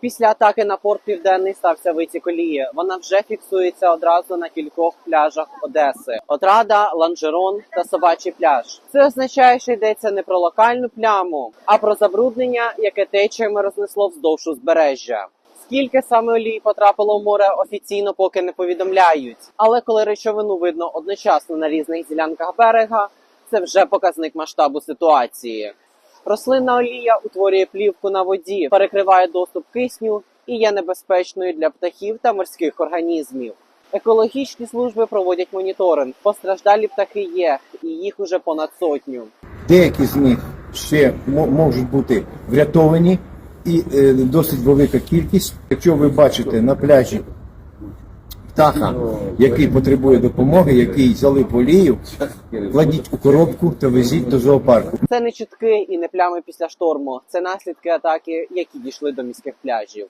Після атаки на порт Південний стався витік олії. Вона вже фіксується одразу на кількох пляжах Одеси: Отрада, Ланжерон та Собачий пляж. Це означає, що йдеться не про локальну пляму, а про забруднення, яке течіями рознесло вздовж узбережжя. Скільки саме олії потрапило в море, офіційно поки не повідомляють. Але коли речовину видно одночасно на різних ділянках берега, це вже показник масштабу ситуації. Рослинна олія утворює плівку на воді, перекриває доступ кисню і є небезпечною для птахів та морських організмів. Екологічні служби проводять моніторинг. Постраждалі птахи є, і їх уже понад сотню. Деякі з них ще можуть бути врятовані, і е, досить велика кількість. Якщо ви бачите на пляжі птаха, який потребує допомоги, який взяли олію, кладіть у коробку та везіть до зоопарку. Це не чутки і не плями після шторму. Це наслідки атаки, які дійшли до міських пляжів.